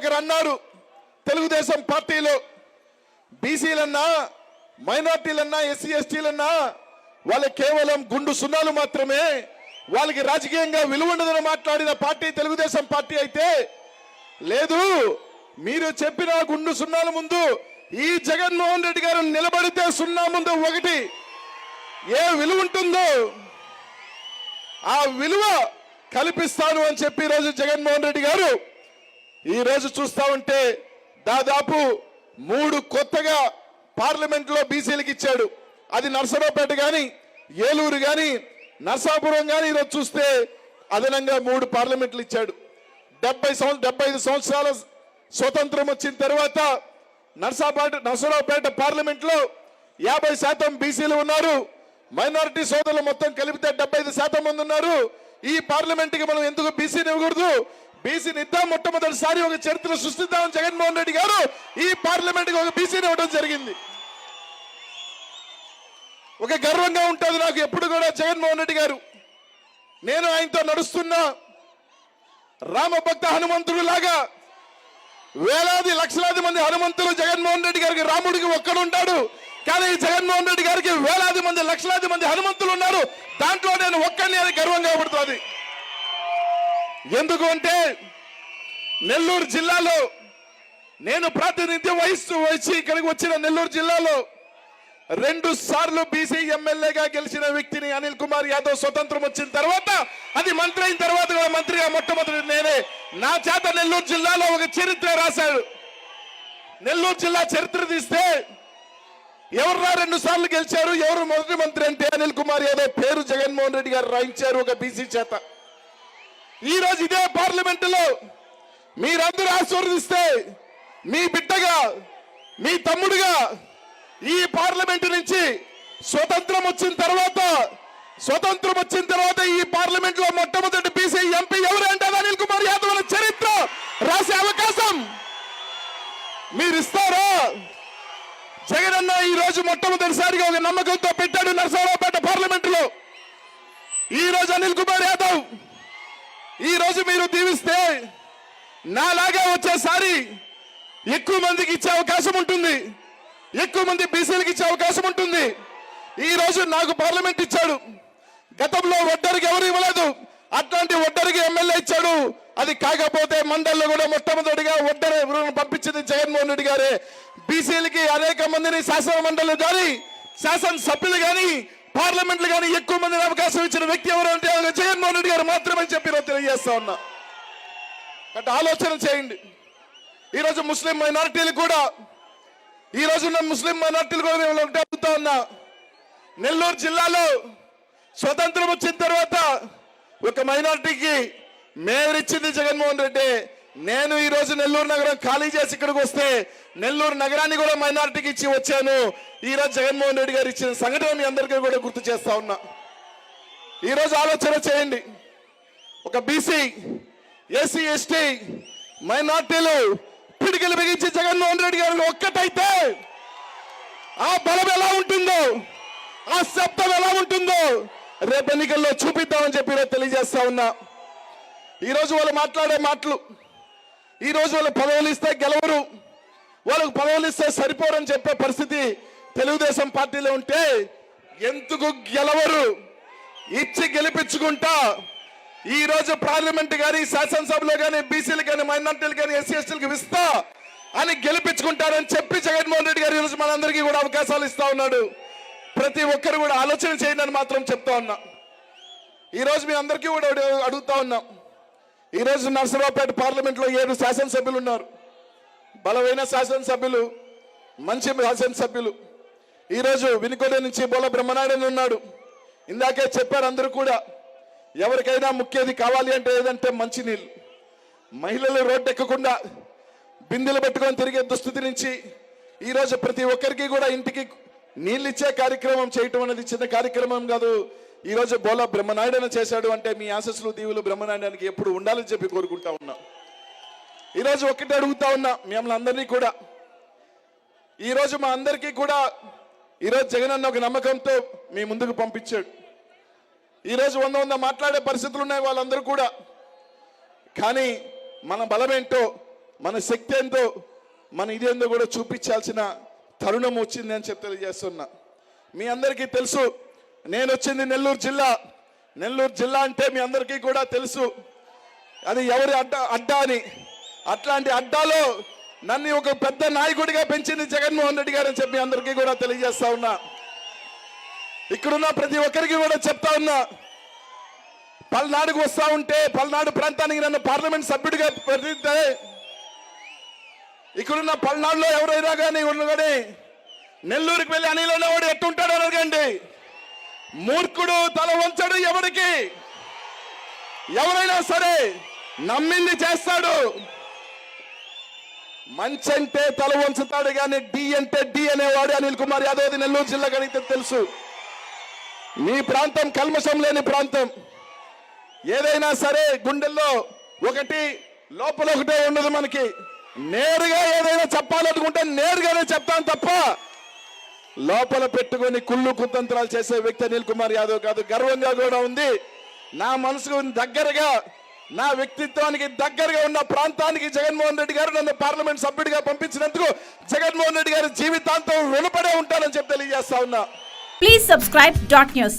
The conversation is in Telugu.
ఒకరు అన్నారు. తెలుగుదేశం పార్టీలో బీసీలన్నా మైనార్టీలన్నా ఎస్సీ ఎస్టీలన్నా వాళ్ళ కేవలం గుండు సున్నాలు మాత్రమే వాళ్ళకి రాజకీయంగా విలువ ఉండదని మాట్లాడిన పార్టీ తెలుగుదేశం పార్టీ అయితే లేదు మీరు చెప్పిన గుండు సున్నాల ముందు ఈ జగన్మోహన్ రెడ్డి గారు నిలబడితే సున్నా ముందు ఒకటి. ఏ విలువ ఉంటుందో ఆ విలువ కల్పిస్తాను అని చెప్పి ఈరోజు జగన్మోహన్ రెడ్డి గారు ఈ రోజు చూస్తా ఉంటే దాదాపు మూడు కొత్తగా పార్లమెంట్లో బీసీలకు ఇచ్చాడు. అది నర్సరావుపేట కానీ ఏలూరు కానీ నర్సాపురం కానీ ఈరోజు చూస్తే అదనంగా మూడు పార్లమెంట్లు ఇచ్చాడు. డెబ్బై సంవత్సరం డెబ్బై ఐదు సంవత్సరాల స్వతంత్రం వచ్చిన తర్వాత నర్సాపేట నర్సరావుపేట పార్లమెంట్లో యాభై శాతం బీసీలు ఉన్నారు. మైనారిటీ సోదరులు మొత్తం కలిపితే డెబ్బై ఐదు శాతం మంది ఉన్నారు. ఈ పార్లమెంట్కి మనం ఎందుకు బీసీని ఇవ్వకూడదు? బీసీ నిద్దా మొట్టమొదటిసారి ఒక చరిత్ర సృష్టిద్దామని జగన్మోహన్ రెడ్డి గారు ఈ పార్లమెంట్ ఒక బీసీని ఇవ్వడం జరిగింది. ఒక గర్వంగా ఉంటుంది నాకు ఎప్పుడు కూడా జగన్మోహన్ రెడ్డి గారు. నేను ఆయనతో నడుస్తున్న రామభక్త హనుమంతుడు లాగా వేలాది లక్షలాది మంది హనుమంతులు జగన్మోహన్ రెడ్డి గారికి రాముడికి ఒక్కడుంటాడు. కానీ ఈ జగన్మోహన్ రెడ్డి గారికి వేలాది మంది లక్షలాది మంది హనుమంతులు ఉన్నారు. దాంట్లో నేను ఒక్కడిని అని గర్వంగా పడుతుంది ఎందుకు అంటే నెల్లూరు జిల్లాలో నేను ప్రాతినిధ్యం వహిస్తూ వచ్చి ఇక్కడికి వచ్చిన నెల్లూరు జిల్లాలో రెండు సార్లు బీసీ ఎమ్మెల్యేగా గెలిచిన వ్యక్తిని అనిల్ కుమార్ యాదవ్ స్వతంత్రం వచ్చిన తర్వాత అది మంత్రి అయిన తర్వాత కూడా మంత్రిగా మొట్టమొదటి నేనే. నా చేత నెల్లూరు జిల్లాలో ఒక చరిత్ర రాశాడు. నెల్లూరు జిల్లా చరిత్ర తీస్తే ఎవర్రా రెండు సార్లు గెలిచారు ఎవరు మొదటి మంత్రి అంటే అనిల్ కుమార్ యాదవ్ పేరు జగన్మోహన్ రెడ్డి గారు రాయించారు ఒక బీసీ చేత. ఈ రోజు ఇదే పార్లమెంటులో మీరందరూ ఆశీర్వదిస్తే మీ బిడ్డగా మీ తమ్ముడుగా ఈ పార్లమెంటు నుంచి స్వతంత్రం వచ్చిన తర్వాత స్వతంత్రం వచ్చిన తర్వాత ఈ పార్లమెంట్లో మొట్టమొదటి బీసీ ఎంపీ ఎవరు అంటే అనిల్ కుమార్ యాదవ్ అనే చరిత్ర రాసే అవకాశం. మీరు ఇస్తారా జగన్ అన్న ఈ రోజు మొట్టమొదటిసారిగా ఒక నమ్మకంతో పెట్టాడు నరసరావుపేట పార్లమెంట్లో ఈ రోజు అనిల్ కుమార్ యాదవ్ రోజు మీరు దీవిస్తే నాలాగా వచ్చేసారి ఎక్కువ మందికి ఇచ్చే అవకాశం ఉంటుంది. ఎక్కువ మంది బీసీలకు ఇచ్చే అవకాశం ఉంటుంది. ఈ రోజు నాకు పార్లమెంట్ ఇచ్చాడు. గతంలో ఒడ్డరికి ఎవరు ఇవ్వలేదు. అట్లాంటి ఒడ్డరికి ఎమ్మెల్యే ఇచ్చాడు. అది కాకపోతే మండల్లో కూడా మొట్టమొదటిగా ఒడ్డర పంపించింది జగన్మోహన్ రెడ్డి గారే. బీసీలకి అనేక మందిని శాసన మండలి కానీ శాసనసభ్యులు కానీ పార్లమెంట్లు కానీ ఎక్కువ మందిని అవకాశం ఇచ్చిన వ్యక్తి ఎవరు అంటే జగన్మోహన్ రెడ్డి గారు మాత్రమే చెప్పి తెలియజేస్తా ఉన్నా. అంటే ఆలోచన చేయండి. ఈరోజు ముస్లిం మైనార్టీలు కూడా ఈ రోజున్న ముస్లిం మైనార్టీలు కూడా మేము ఉంటే అడుగుతా ఉన్నా. నెల్లూరు జిల్లాలో స్వతంత్రం వచ్చిన తర్వాత ఒక మైనార్టీకి మేయర్ ఇచ్చింది జగన్మోహన్ రెడ్డి. నేను ఈ రోజు నెల్లూరు నగరం ఖాళీ చేసి ఇక్కడికి వస్తే నెల్లూరు నగరాన్ని కూడా మైనార్టీకి ఇచ్చి వచ్చాను. ఈ రోజు జగన్మోహన్ రెడ్డి గారు ఇచ్చిన సంఘటన మీ అందరికీ కూడా గుర్తు చేస్తా ఉన్నా. ఈ రోజు ఆలోచన చేయండి. ఒక బీసీ ఎస్సీ ఎస్టీ మైనార్టీలు పిడికిలు బిగించి జగన్మోహన్ రెడ్డి గారు ఒక్కటైతే ఆ బలం ఎలా ఉంటుందో ఆ శబ్దం ఎలా ఉంటుందో రేపు ఎన్నికల్లో చూపిద్దామని చెప్పి తెలియజేస్తా ఉన్నా. ఈరోజు వాళ్ళు మాట్లాడే మాటలు ఈ రోజు వాళ్ళు పదవులు ఇస్తే గెలవరు. వాళ్ళకు పదవులు ఇస్తే సరిపోరని చెప్పే పరిస్థితి తెలుగుదేశం పార్టీలో ఉంటే ఎందుకు గెలవరు? ఇచ్చి గెలిపించుకుంటా. ఈ రోజు పార్లమెంట్ కానీ శాసనసభలో కానీ బీసీలు కానీ మైనార్టీలు కానీ ఎస్సీ ఎస్టీలకు ఇస్తా అని గెలిపించుకుంటారని చెప్పి జగన్మోహన్ రెడ్డి గారు ఈరోజు మనందరికీ కూడా అవకాశాలు ఇస్తా ఉన్నాడు. ప్రతి ఒక్కరు కూడా ఆలోచన చేయండి అని మాత్రం చెప్తా ఉన్నా. ఈరోజు మీ అందరికీ కూడా అడుగు- అడుగుతా ఉన్నాం. ఈ రోజు నర్సరావుపేట పార్లమెంట్లో ఏడు శాసనసభ్యులు ఉన్నారు. బలమైన శాసనసభ్యులు మంచి శాసనసభ్యులు. ఈ రోజు వినుకొండ నుంచి బోల బ్రహ్మనాయుడు ఉన్నాడు. ఇందాకే చెప్పారు అందరూ కూడా ఎవరికైనా ముఖ్యది కావాలి అంటే ఏదంటే మంచినీళ్ళు. మహిళలు రోడ్డు ఎక్కకుండా బిందెలు పెట్టుకొని తిరిగే దుస్థితి నుంచి ఈ రోజు ప్రతి ఒక్కరికి కూడా ఇంటికి నీళ్ళు ఇచ్చే కార్యక్రమం చేయటం అనేది చిన్న కార్యక్రమం కాదు. ఈ రోజు బోల బ్రహ్మనాయుడన చేశాడు అంటే మీ ఆశస్సులు దీవులు బ్రహ్మనాయుడానికి ఎప్పుడు ఉండాలని చెప్పి కోరుకుంటా ఉన్నా. ఈ రోజు ఒకటి అడుగుతా ఉన్నా మిమ్మల్ని అందరినీ కూడా. ఈ రోజు మా అందరికీ కూడా ఈ రోజు జగన్ అన్న ఒక నమ్మకంతో మీ ముందుకు పంపించాడు. ఈ రోజు వంద వంద మాట్లాడే పరిస్థితులు ఉన్నాయి వాళ్ళందరూ కూడా. కానీ మన బలమేంటో మన శక్తి ఏంటో మన ఇదేందో కూడా చూపించాల్సిన తరుణం వచ్చింది అని చెప్పి తెలియజేస్తున్నా. మీ అందరికీ తెలుసు నేను వచ్చింది నెల్లూరు జిల్లా. నెల్లూరు జిల్లా అంటే మీ అందరికీ కూడా తెలుసు. అది ఎవరి అడ్డ అడ్డా అని. అట్లాంటి అడ్డాలో నన్ను ఒక పెద్ద నాయకుడిగా పెంచింది జగన్మోహన్ రెడ్డి గారు అని చెప్పి అందరికీ కూడా తెలియజేస్తా ఉన్నా. ఇక్కడున్న ప్రతి ఒక్కరికి కూడా చెప్తా ఉన్నా. పల్నాడుకు వస్తా ఉంటే పల్నాడు ప్రాంతానికి నన్ను పార్లమెంట్ సభ్యుడిగా ప్రతిస్తే ఇక్కడున్న పల్నాడులో ఎవరైనా కానీ ఉన్న కానీ నెల్లూరుకి వెళ్ళి అనిల్ అనేవాడు ఎట్టుంటాడు అడగండి. మూర్ఖుడు తల వంచడు ఎవరికి ఎవరైనా సరే నమ్మింది చేస్తాడు. మంచి అంటే తల వంచుతాడు కానీ డి అంటే డి అనేవాడు అనిల్ కుమార్ యాదవ్ నెల్లూరు జిల్లా కడిగితే తెలుసు. మీ ప్రాంతం కల్మషం లేని ప్రాంతం. ఏదైనా సరే గుండెల్లో ఒకటి లోపల ఒకటే ఉండదు మనకి. నేరుగా ఏదైనా చెప్పాలనుకుంటే నేరుగానే చెప్తాను తప్ప లోపల పెట్టుకొని కుళ్ళు కుతంత్రాలు చేసే వ్యక్తి అనిల్ కుమార్ యాదవ్ కాదు. గర్వంగా కూడా ఉంది. నా మనసుకు దగ్గరగా నా వ్యక్తిత్వానికి దగ్గరగా ఉన్న ప్రాంతానికి జగన్మోహన్ రెడ్డి గారు నన్ను పార్లమెంట్ సభ్యుడిగా పంపించినందుకు జగన్మోహన్ రెడ్డి గారి జీవితాంతం వెలుపడే ఉంటానని చెప్పి తెలియజేస్తా ఉన్నా. Please subscribe dot news